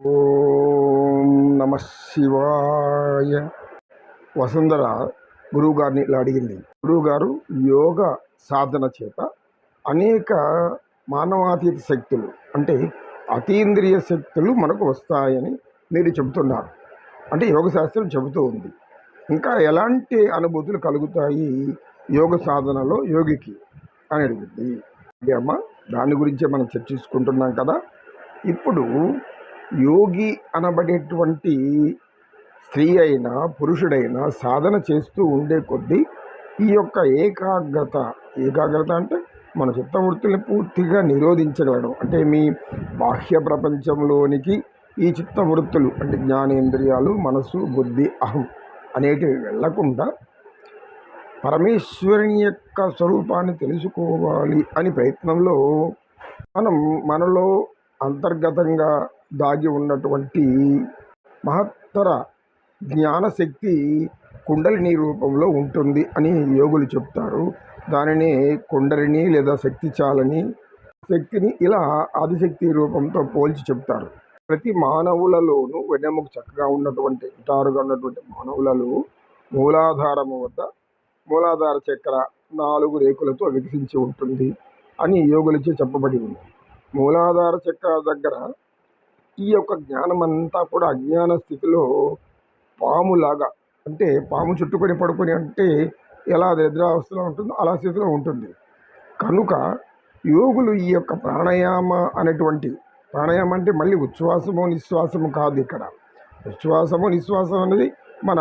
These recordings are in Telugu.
ఓం నమ శివాయ. వసుంధర గురువుగారిని ఇలా అడిగింది. గురువుగారు యోగ సాధన చేత అనేక మానవాతీత శక్తులు అంటే అతీంద్రియ శక్తులు మనకు వస్తాయని మీరు చెబుతున్నారు. అంటే యోగ శాస్త్రం చెబుతూ ఉంది. ఇంకా ఎలాంటి అనుభూతులు కలుగుతాయి యోగ సాధనలో యోగికి? అని అడిగింది. అమ్మ దాని గురించే మనం చర్చించుకుంటున్నాం కదా. ఇప్పుడు యోగి అనబడేటువంటి స్త్రీ అయినా పురుషుడైనా సాధన చేస్తూ ఉండే కొద్దీ ఈ యొక్క ఏకాగ్రత ఏకాగ్రత అంటే మన చిత్తవృత్తుల్ని పూర్తిగా నిరోధించగలడం. అంటే మీ బాహ్య ప్రపంచంలోనికి ఈ చిత్తవృత్తులు అంటే జ్ఞానేంద్రియాలు మనసు బుద్ధి అహం అనేటివి వెళ్ళకుండా పరమేశ్వరుని యొక్క స్వరూపాన్ని తెలుసుకోవాలి అని ప్రయత్నంలో మనం మనలో అంతర్గతంగా దాగి ఉన్నటువంటి మహత్తర జ్ఞానశక్తి కుండలిని రూపంలో ఉంటుంది అని యోగులు చెప్తారు. దానిని కుండలిని లేదా శక్తి చాలని శక్తిని ఇలా ఆదిశక్తి రూపంతో పోల్చి చెప్తారు. ప్రతి మానవులలోనూ వెన్నెముక చక్కగా ఉన్నటువంటి నిటారుగా ఉన్నటువంటి మానవులలో మూలాధారము వద్ద మూలాధార చక్ర నాలుగు రేకులతో వికసించి ఉంటుంది అని యోగులచే చెప్పబడి ఉంది. మూలాధార చక్ర దగ్గర ఈ యొక్క జ్ఞానం అంతా కూడా అజ్ఞాన స్థితిలో పాములాగా అంటే పాము చుట్టుకొని పడుకొని అంటే ఎలా నిద్రావస్థలో ఉంటుందో అలా స్థితిలో ఉంటుంది. కనుక యోగులు ఈ యొక్క ప్రాణాయామ అనేటువంటి ప్రాణాయామం అంటే మళ్ళీ ఉచ్ఛ్వాసము నిశ్వాసము కాదు ఇక్కడ. ఉచ్ఛ్వాసము నిశ్వాసం అనేది మన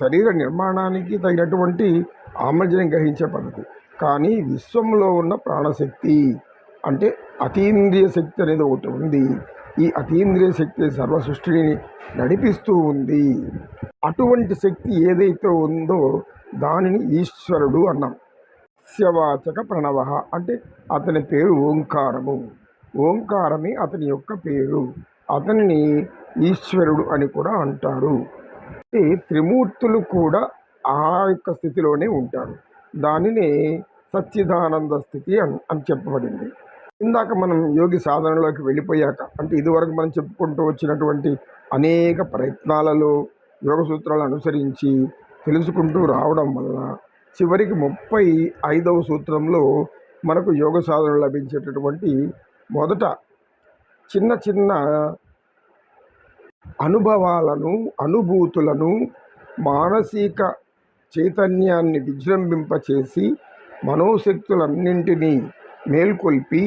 శరీర నిర్మాణానికి తగినటువంటి ఆమ్లజనం గ్రహించే పద్ధతి. కానీ విశ్వంలో ఉన్న ప్రాణశక్తి అంటే అతీంద్రియ శక్తి అనేది ఒకటి ఉంది. ఈ అతీంద్రియ శక్తి సర్వ సృష్టిని నడిపిస్తూ ఉంది. అటువంటి శక్తి ఏదైతే ఉందో దానిని ఈశ్వరుడు అన్నాం. స్యవాచక ప్రణవ అంటే అతని పేరు ఓంకారము. ఓంకారమే అతని యొక్క పేరు. అతనిని ఈశ్వరుడు అని కూడా అంటారు. అంటే త్రిమూర్తులు కూడా ఆ యొక్క స్థితిలోనే ఉంటారు. దానిని సచ్చిదానంద స్థితి అని అని చెప్పబడింది. ఇందాక మనం యోగి సాధనలోకి వెళ్ళిపోయాక అంటే ఇదివరకు మనం చెప్పుకుంటూ వచ్చినటువంటి అనేక ప్రయత్నాలలో యోగ సూత్రాలు అనుసరించి తెలుసుకుంటూ రావడం వల్ల చివరికి ముప్పై ఐదవ సూత్రంలో మనకు యోగ సాధన లభించేటటువంటి మొదట చిన్న చిన్న అనుభవాలను అనుభూతులను మానసిక చైతన్యాన్ని విజృంభింపచేసి మనోశక్తులన్నింటినీ మేల్కొల్పి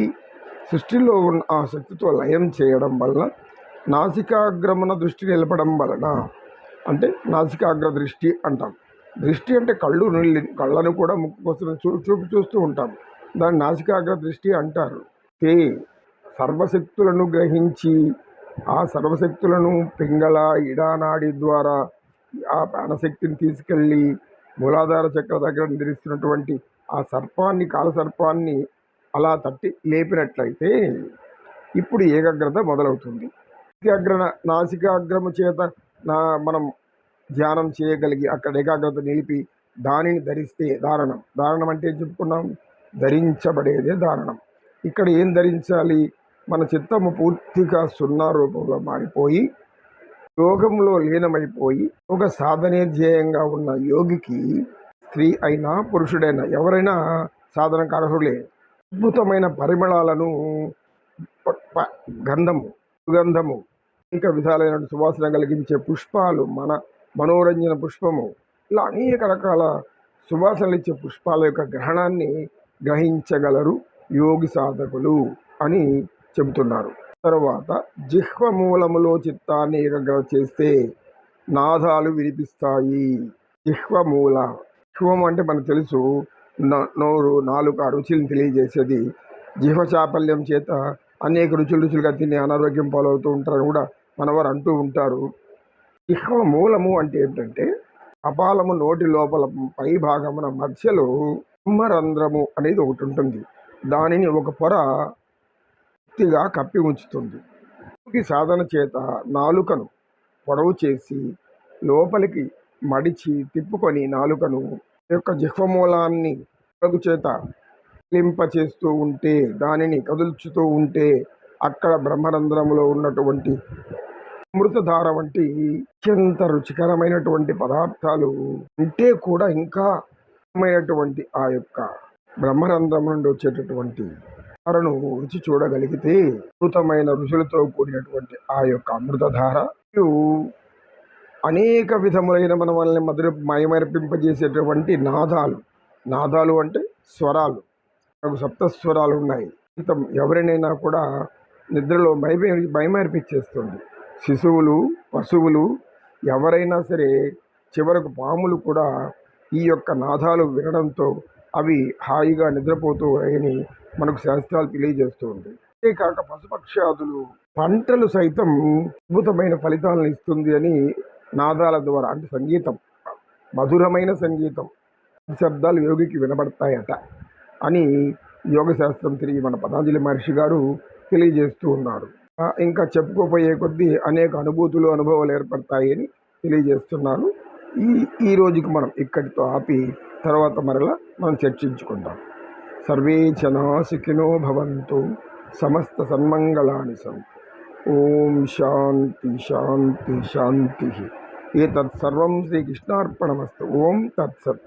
సృష్టిలో ఉన్న ఆ శక్తితో లయం చేయడం వలన నాసికాగ్రమణ దృష్టి నిలపడం వలన అంటే నాసికాగ్ర దృష్టి అంటాం. దృష్టి అంటే కళ్ళు నీళ్ళు కళ్ళను కూడా ముక్కు కోసం చూ చూపు చూస్తూ ఉంటాం. దాన్ని నాసికాగ్ర దృష్టి అంటారు. తే సర్వశక్తులను గ్రహించి ఆ సర్వశక్తులను పింగళ ఇడానాడి ద్వారా ఆ ప్రాణశక్తిని తీసుకెళ్ళి మూలాధార చక్ర దగ్గర నిద్రిస్తున్నటువంటి ఆ సర్పాన్ని కాలసర్పాన్ని అలా తట్టి లేపినట్లయితే ఇప్పుడు ఏకాగ్రత మొదలవుతుంది. ఏకాగ్ర నాసికాగ్రము చేత నా మనం ధ్యానం చేయగలిగి అక్కడ ఏకాగ్రత నిలిపి దానిని ధరిస్తే దారణం. దారణం అంటే చెప్పుకున్నాం? ధరించబడేదే దారణం. ఇక్కడ ఏం ధరించాలి? మన చిత్తము పూర్తిగా సున్నా రూపంలో మారిపోయి యోగంలో లీనమైపోయి ఒక సాధనే ధ్యేయంగా ఉన్న యోగికి స్త్రీ అయినా పురుషుడైనా ఎవరైనా సాధనకు అర్హులే అద్భుతమైన పరిమళాలను ప- ప- గంధము సుగంధము అనేక విధాలైన సువాసన కలిగించే పుష్పాలు మన మనోరంజన పుష్పము. ఇలా అనేక రకాల సువాసనలు ఇచ్చే పుష్పాల యొక్క గ్రహణాన్ని గ్రహించగలరు యోగి సాధకులు అని చెబుతున్నారు. తర్వాత జిహ్వ మూలములో చిత్తాన్ని ఏకాగ్రత చేస్తే నాదాలు వినిపిస్తాయి. జిహ్వ మూల జిహ్వం అంటే మనకు తెలుసు నోరు నాలుక రుచులను తెలియజేసేది. జీవచాపల్యం చాపల్యం చేత అనేక రుచులు రుచులుగా తిని అనారోగ్యం పాలవుతూ ఉంటారని కూడా మనవారు అంటూ ఉంటారు. జిహ్వ మూలము అంటే ఏంటంటే కపాలము నోటి లోపల పై భాగమున మధ్యలో కుమ్మరంధ్రము అనేది ఒకటి ఉంటుంది. దానిని ఒక పొర పూర్తిగా కప్పి ఉంచుతుంది. ఈ సాధన చేత నాలుకను పొడవు చేసి లోపలికి మడిచి తిప్పుకొని నాలుకను యొక్క జిహ్వమూలాన్ని పొడుగు చేత లింప చేస్తూ ఉంటే దానిని కదుల్చుతూ ఉంటే అక్కడ బ్రహ్మరంధ్రంలో ఉన్నటువంటి అమృతధార వంటి అత్యంత రుచికరమైనటువంటి పదార్థాలు ఉంటే కూడా ఇంకా మైనటువంటి ఆ యొక్క బ్రహ్మరంధ్రం నుండి వచ్చేటటువంటి ధారను రుచి చూడగలిగితే అద్భుతమైన రుచులతో కూడినటువంటి ఆ యొక్క అమృతధార అనేక విధములైన మన మనల్ని మధుర మయమర్పింపజేసేటువంటి నాదాలు. నాదాలు అంటే స్వరాలు. నాకు సప్త స్వరాలు ఉన్నాయి. ఇంత ఎవరినైనా కూడా నిద్రలో భయమే భయమర్పించేస్తుంది శిశువులు పశువులు ఎవరైనా సరే చివరకు పాములు కూడా ఈ యొక్క నాదాలు వినడంతో అవి హాయిగా నిద్రపోతూ అని మనకు శాస్త్రాలు తెలియజేస్తూ ఉంది అంతేకాక పశుపక్షాదులు పంటలు సైతం అద్భుతమైన ఫలితాలను ఇస్తుంది అని నాదాల ద్వారా అంటే సంగీతం మధురమైన సంగీతం శబ్దాలు యోగికి వినబడతాయట అని యోగ శాస్త్రం తిరిగి మన పతాంజలి మహర్షి గారు తెలియజేస్తూ ఉన్నారు. ఇంకా చెప్పుకోపోయే కొద్దీ అనేక అనుభూతులు అనుభవాలు ఏర్పడతాయని తెలియజేస్తున్నాను. ఈ ఈ రోజుకి మనం ఇక్కడితో ఆపి తర్వాత మరలా మనం చర్చించుకుందాం. సర్వే జనా సుఖినో భవంతు సమస్త సన్మంగళాని సంతు. ఓం శాంతి శాంతి శాంతి. ఏతత్ సర్వం శ్రీకృష్ణార్పణమస్తు ఓం తత్సత్